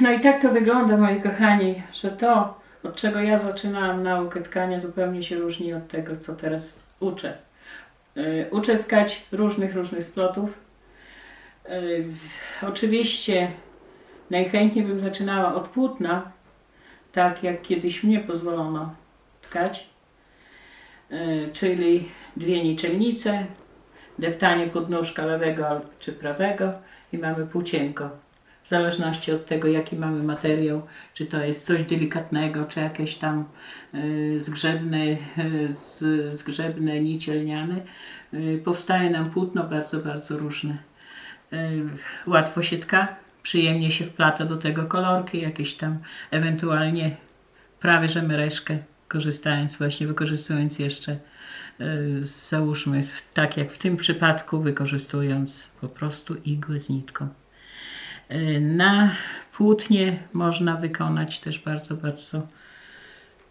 No i tak to wygląda, moi kochani, że to, od czego ja zaczynałam naukę tkania, zupełnie się różni od tego, co teraz uczę. Yy, Uczę tkać różnych, różnych splotów. Yy, Oczywiście najchętniej bym zaczynała od płótna, tak jak kiedyś mnie pozwolono tkać, Yy, czyli dwie niczelnice, deptanie podnóżka lewego czy prawego i mamy płócienko. W zależności od tego, jaki mamy materiał, czy to jest coś delikatnego, czy jakieś tam y, zgrzebne, y, zgrzebne nicielniane, y, powstaje nam płótno bardzo, bardzo różne. Y, łatwo się tka, przyjemnie się wplata do tego kolorki, jakieś tam ewentualnie prawie że mereszkę, korzystając właśnie, wykorzystując jeszcze y, załóżmy, tak jak w tym przypadku, wykorzystując po prostu igłę z nitką. Y, Na płótnie można wykonać też bardzo, bardzo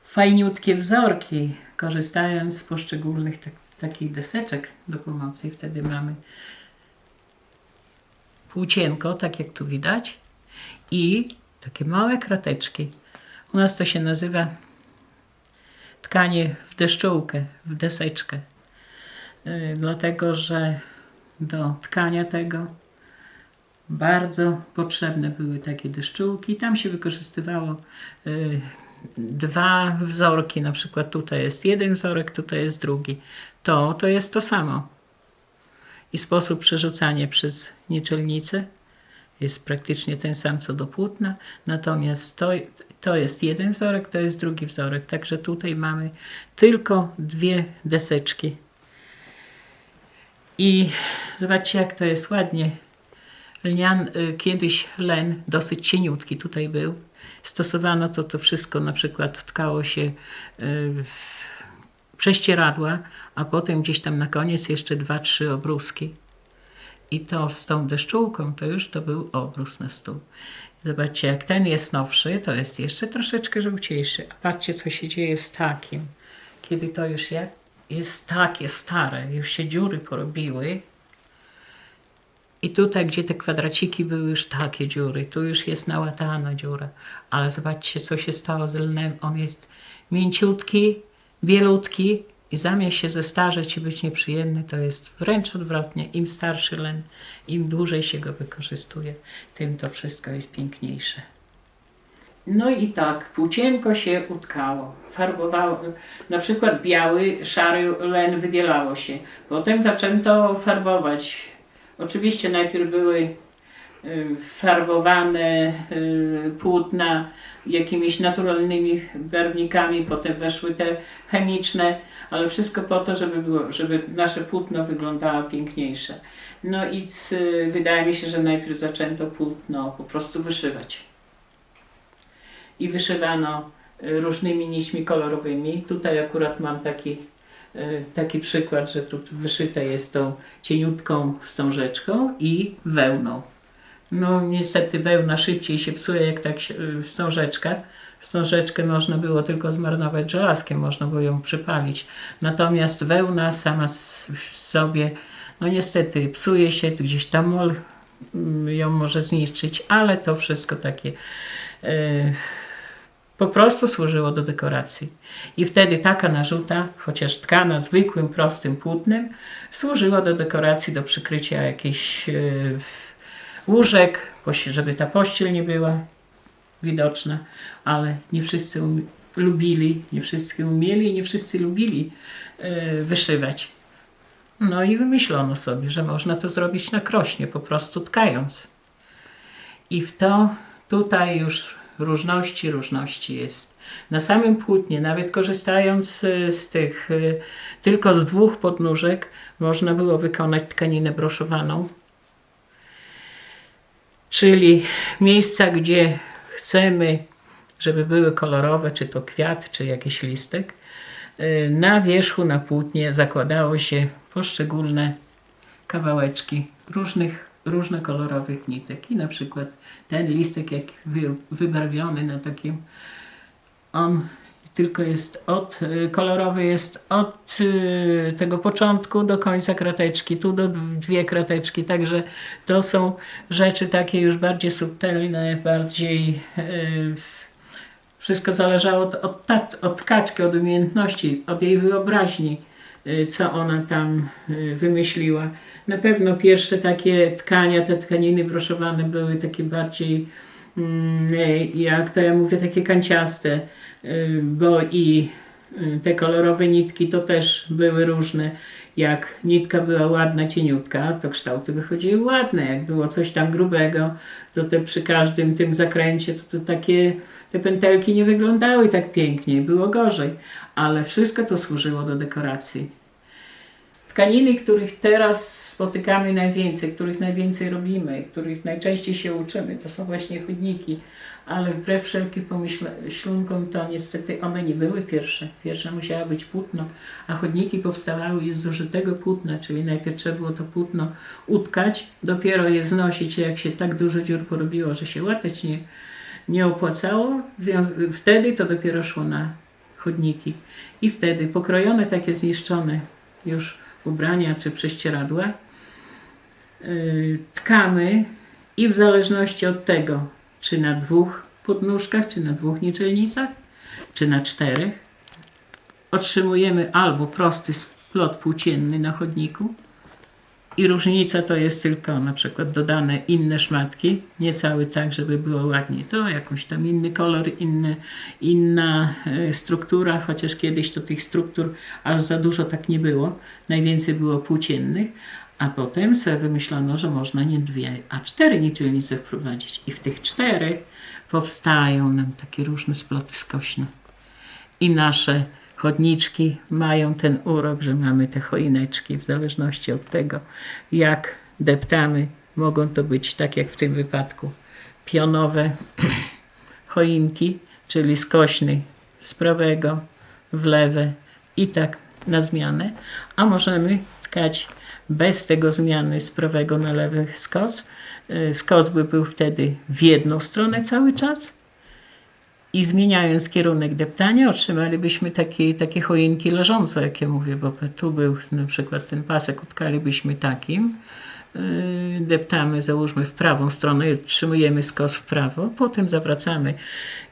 fajniutkie wzorki, korzystając z poszczególnych tak, takich deseczek do pomocy. Wtedy mamy płócienko, tak jak tu widać, i takie małe krateczki. U nas to się nazywa tkanie w deszczołkę, w deseczkę. Yy, dlatego, że do tkania tego bardzo potrzebne były takie deszczułki. Tam się wykorzystywało y, dwa wzorki, na przykład tutaj jest jeden wzorek, tutaj jest drugi. To, to jest to samo. I sposób przerzucania przez nieczelnicę jest praktycznie ten sam co do płótna, natomiast to, to jest jeden wzorek, to jest drugi wzorek, także tutaj mamy tylko dwie deseczki. I zobaczcie jak to jest ładnie Lnian, y, kiedyś len dosyć cieniutki tutaj był. Stosowano to, to wszystko, na przykład tkało się y, prześcieradła, a potem gdzieś tam na koniec jeszcze dwa, trzy obruski. I to z tą deszczułką to już to był obrus na stół. Zobaczcie, jak ten jest nowszy, to jest jeszcze troszeczkę żółciejszy. A patrzcie, co się dzieje z takim. Kiedy to już jest takie stare, już się dziury porobiły, i tutaj, gdzie te kwadraciki były już takie dziury, tu już jest nałatana dziura. Ale zobaczcie, co się stało z lnem. On jest mięciutki, bielutki i zamiast się zestarzeć i być nieprzyjemny, to jest wręcz odwrotnie. Im starszy len, im dłużej się go wykorzystuje, tym to wszystko jest piękniejsze. No i tak, płócienko się utkało, farbowało, na przykład biały, szary len wybielało się. Potem zaczęto farbować. Oczywiście najpierw były y, farbowane y, płótna jakimiś naturalnymi barwnikami, potem weszły te chemiczne, ale wszystko po to, żeby, było, żeby nasze płótno wyglądało piękniejsze. No i wydaje mi się, że najpierw zaczęto płótno po prostu wyszywać i wyszywano y, różnymi nićmi kolorowymi. Tutaj akurat mam taki, taki przykład, że tu wyszyte jest tą cieniutką wstążeczką i wełną. No niestety wełna szybciej się psuje jak tak wstążeczka. Wstążeczkę można było tylko zmarnować żelazkiem, można było ją przypalić. Natomiast wełna sama w sobie, no niestety psuje się, gdzieś tam mm, ją może zniszczyć, ale to wszystko takie y, po prostu służyło do dekoracji. I wtedy taka narzuta, chociaż tkana zwykłym, prostym płótnem, służyła do dekoracji, do przykrycia jakichś e, łóżek, żeby ta pościel nie była widoczna, ale nie wszyscy um- lubili, nie wszyscy umieli, nie wszyscy lubili e, wyszywać. No i wymyślono sobie, że można to zrobić na krośnie, po prostu tkając. I w to tutaj już różności, różności jest. Na samym płótnie, nawet korzystając y, z tych y, tylko z dwóch podnóżek, można było wykonać tkaninę broszowaną. Czyli miejsca, gdzie chcemy, żeby były kolorowe, czy to kwiat, czy jakiś listek, y, na wierzchu, na płótnie zakładało się poszczególne kawałeczki różnych, różnokolorowych nitek. I na przykład ten listek, jak wy, wybarwiony na takim, on tylko jest od, y, kolorowy jest od y, tego początku do końca krateczki, tu do dwie krateczki, także to są rzeczy takie już bardziej subtelne, bardziej y, wszystko zależało od, od, od kaczki, od umiejętności, od jej wyobraźni, co ona tam wymyśliła. Na pewno pierwsze takie tkania, te tkaniny broszowane były takie bardziej, mm, jak to ja mówię, takie kanciaste, y, bo i y, te kolorowe nitki to też były różne. Jak nitka była ładna, cieniutka, to kształty wychodziły ładne. Jak było coś tam grubego, to te przy każdym tym zakręcie, to, to takie te pętelki nie wyglądały tak pięknie, było gorzej. Ale wszystko to służyło do dekoracji. Tkaniny, których teraz spotykamy najwięcej, których najwięcej robimy, których najczęściej się uczymy, to są właśnie chodniki. Ale wbrew wszelkim pomyślunkom, to niestety one nie były pierwsze. Pierwsze musiało być płótno, a chodniki powstawały już z zużytego płótna, czyli najpierw trzeba było to płótno utkać, dopiero je znosić, jak się tak dużo dziur porobiło, że się łatać nie, nie opłacało. Wtedy to dopiero szło na chodniki. I wtedy pokrojone takie zniszczone już ubrania czy prześcieradła. Yy, tkamy i w zależności od tego, czy na dwóch podnóżkach, czy na dwóch niczelnicach, czy na czterech, otrzymujemy albo prosty splot płócienny na chodniku i różnica to jest tylko na przykład dodane inne szmatki, nie cały tak, żeby było ładniej. To jakąś tam inny kolor, inny, inna e, struktura, chociaż kiedyś to tych struktur aż za dużo tak nie było. Najwięcej było płóciennych, a potem sobie wymyślono, że można nie dwie, a cztery niczylnice wprowadzić. I w tych czterech powstają nam takie różne sploty skośne. I nasze chodniczki mają ten urok, że mamy te choineczki, w zależności od tego, jak deptamy. Mogą to być, tak jak w tym wypadku, pionowe choinki, czyli skośny z prawego w lewe i tak na zmianę, a możemy tkać bez tego zmiany z prawego na lewy skos. Y, Skos by był wtedy w jedną stronę cały czas, i zmieniając kierunek deptania, otrzymalibyśmy takie, takie choinki leżące, jak ja mówię, bo tu był na przykład ten pasek, utkalibyśmy takim. Yy, Deptamy, załóżmy w prawą stronę, i otrzymujemy skos w prawo, potem zawracamy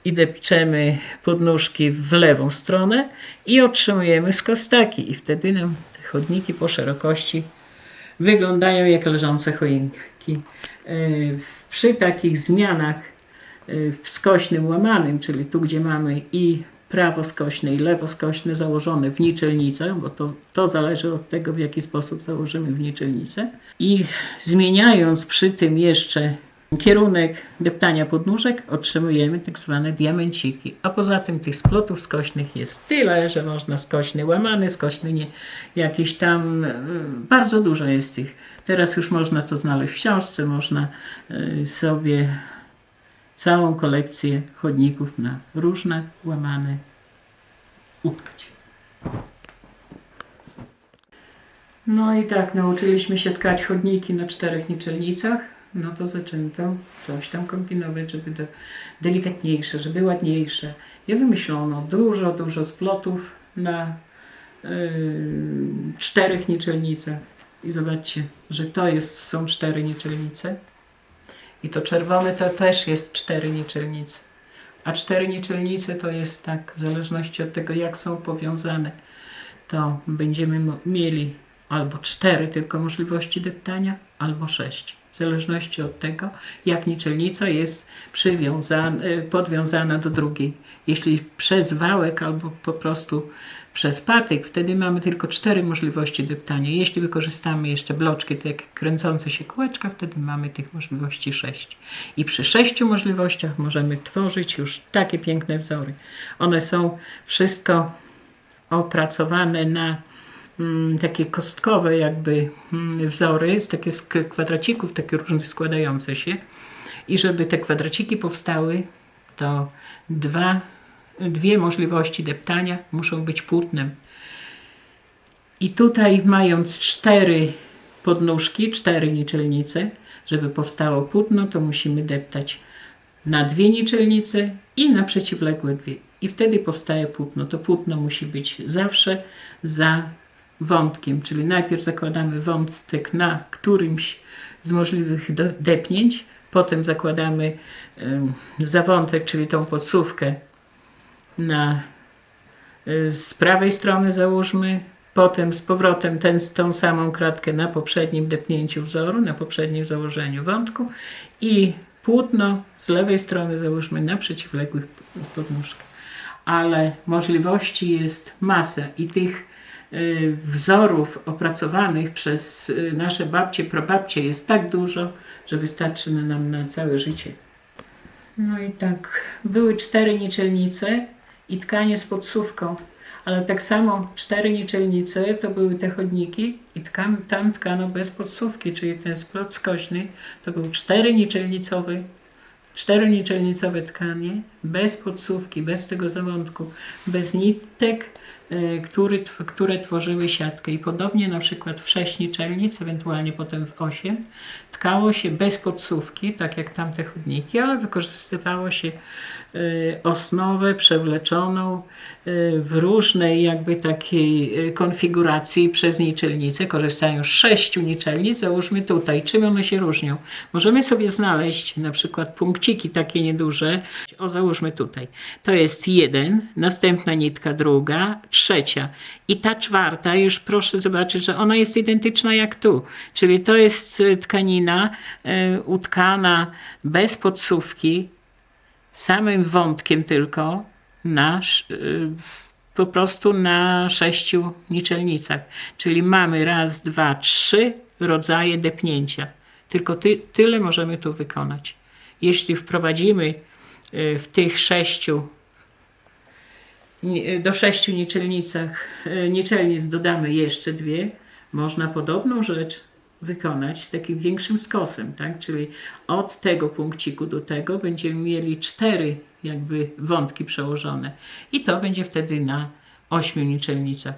i depczemy podnóżki w lewą stronę i otrzymujemy skos taki. I wtedy nam te chodniki po szerokości wyglądają jak leżące choinki. Yy, Przy takich zmianach w skośnym łamanym, czyli tu, gdzie mamy i prawo skośne i lewo skośne założone w niczelnicach, bo to, to zależy od tego, w jaki sposób założymy w niczelnicę. I zmieniając przy tym jeszcze kierunek deptania podnóżek, otrzymujemy tak zwane diamenciki. A poza tym tych splotów skośnych jest tyle, że można skośny łamany, skośny nie, jakiś tam, y, bardzo dużo jest ich. Teraz już można to znaleźć w książce, można y, sobie całą kolekcję chodników na różne łamane utkać. No i tak, nauczyliśmy się tkać chodniki na czterech niczelnicach. No to zaczęto coś tam kombinować, żeby to delikatniejsze, żeby ładniejsze. I wymyślono dużo, dużo splotów na yy, czterech niczelnicach. I zobaczcie, że to jest, są cztery niczelnice. I to czerwone to też jest cztery niczelnice. A cztery niczelnice to jest tak, w zależności od tego, jak są powiązane, to będziemy mieli albo cztery tylko możliwości deptania, albo sześć. W zależności od tego, jak niczelnica jest y, podwiązana do drugiej. Jeśli przez wałek albo po prostu przez patyk, wtedy mamy tylko cztery możliwości deptania. Jeśli wykorzystamy jeszcze bloczki, to jak kręcące się kółeczka, wtedy mamy tych możliwości sześć. I przy sześciu możliwościach możemy tworzyć już takie piękne wzory. One są wszystko opracowane na mm, takie kostkowe jakby mm, wzory, takie z kwadracików, takie różne składające się. I żeby te kwadraciki powstały, to dwa, dwie możliwości deptania muszą być płótnem. I tutaj mając cztery podnóżki, cztery niczelnice, żeby powstało płótno, to musimy deptać na dwie niczelnice i na przeciwległe dwie, i wtedy powstaje płótno. To płótno musi być zawsze za wątkiem, czyli najpierw zakładamy wątek na którymś z możliwych depnięć, potem zakładamy zawątek, czyli tą podsówkę na y, z prawej strony załóżmy, potem z powrotem ten, tą samą kratkę na poprzednim depnięciu wzoru, na poprzednim założeniu wątku i płótno z lewej strony załóżmy na przeciwległych podnóżkach. Ale możliwości jest masa i tych y, wzorów opracowanych przez y, nasze babcie, prababcie jest tak dużo, że wystarczy na- nam na całe życie. No i tak, były cztery niczelnice i tkanie z podsówką, ale tak samo cztery niczelnice to były te chodniki i tam tkano bez podsówki, czyli ten splot skośny to był cztery niczelnicowy, tkanie, bez podsówki, bez tego zawątku, bez nitek, e, który, które tworzyły siatkę. I podobnie na przykład w sześć niczelnic, ewentualnie potem w osiem, tkało się bez podsówki, tak jak tamte chodniki, ale wykorzystywało się y, osnowę przewleczoną y, w różnej jakby takiej konfiguracji przez niczelnicę. Korzystają z sześciu niczelnic, załóżmy tutaj. Czym one się różnią? Możemy sobie znaleźć na przykład punkciki takie nieduże. O, załóżmy tutaj. To jest jeden, następna nitka druga, trzecia. I ta czwarta, już proszę zobaczyć, że ona jest identyczna jak tu. Czyli to jest y, tkanina y, utkana bez podsówki, samym wątkiem tylko na, y, po prostu na sześciu niczelnicach. Czyli mamy raz, dwa, trzy rodzaje depnięcia. Tylko ty, tyle możemy tu wykonać. Jeśli wprowadzimy w tych sześciu do sześciu niczelnicach, y, niczelnic dodamy jeszcze dwie, można podobną rzecz wykonać z takim większym skosem, tak? Czyli od tego punkciku do tego będziemy mieli cztery jakby wątki przełożone i to będzie wtedy na ośmiu niczelnicach.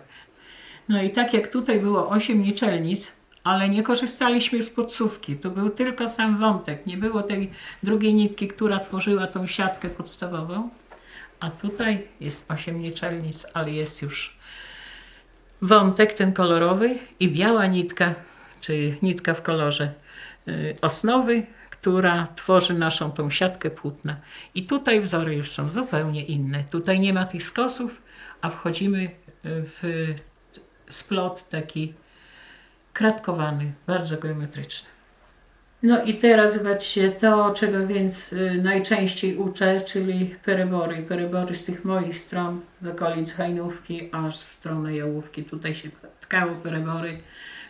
No i tak jak tutaj było osiem niczelnic, ale nie korzystaliśmy z podsówki. To był tylko sam wątek. Nie było tej drugiej nitki, która tworzyła tą siatkę podstawową. A tutaj jest osiem niczelnic, ale jest już wątek ten kolorowy i biała nitka, czy nitka w kolorze y, osnowy, która tworzy naszą tą siatkę płótna. I tutaj wzory już są zupełnie inne. Tutaj nie ma tych skosów, a wchodzimy y, w splot taki kratkowany, bardzo geometryczny. No i teraz zobaczcie to, czego więc y, najczęściej uczę, czyli perebory. Perebory z tych moich stron, z okolic Hajnówki, aż w stronę Jałówki. Tutaj się tkało perebory,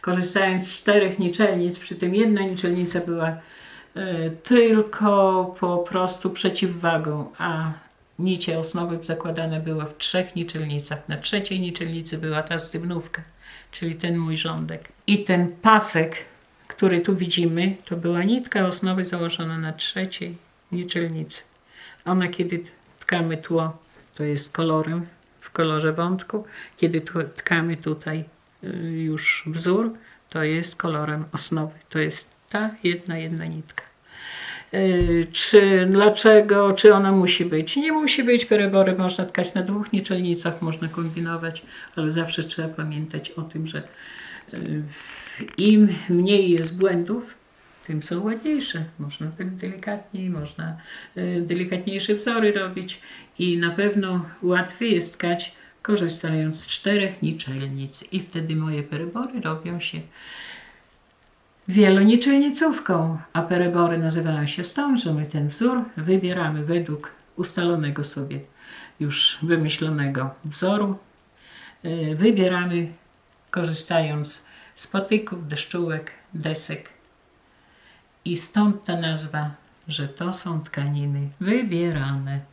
korzystając z czterech niczelnic, przy tym jedna niczelnica była y, tylko po prostu przeciwwagą, a nicie osnowy zakładane były w trzech niczelnicach. Na trzeciej niczelnicy była ta stywnówka, czyli ten mój rządek. I ten pasek, który tu widzimy, to była nitka osnowy założona na trzeciej niczelnicy. Ona, kiedy tkamy tło, to jest kolorem, w kolorze wątku. Kiedy tkamy tutaj y, już wzór, to jest kolorem osnowy. To jest ta jedna, jedna nitka. Y, Czy dlaczego, czy ona musi być? Nie musi być. Perebory można tkać na dwóch niczelnicach, można kombinować, ale zawsze trzeba pamiętać o tym, że y, im mniej jest błędów, tym są ładniejsze. Można tak delikatniej, można y, delikatniejsze wzory robić i na pewno łatwiej jest tkać korzystając z czterech niczelnic i wtedy moje perebory robią się wieloniczelnicówką, a perebory nazywają się stąd, że my ten wzór wybieramy według ustalonego sobie już wymyślonego wzoru. Y, Wybieramy korzystając z patyków, deszczułek, desek. I stąd ta nazwa, że to są tkaniny wybierane.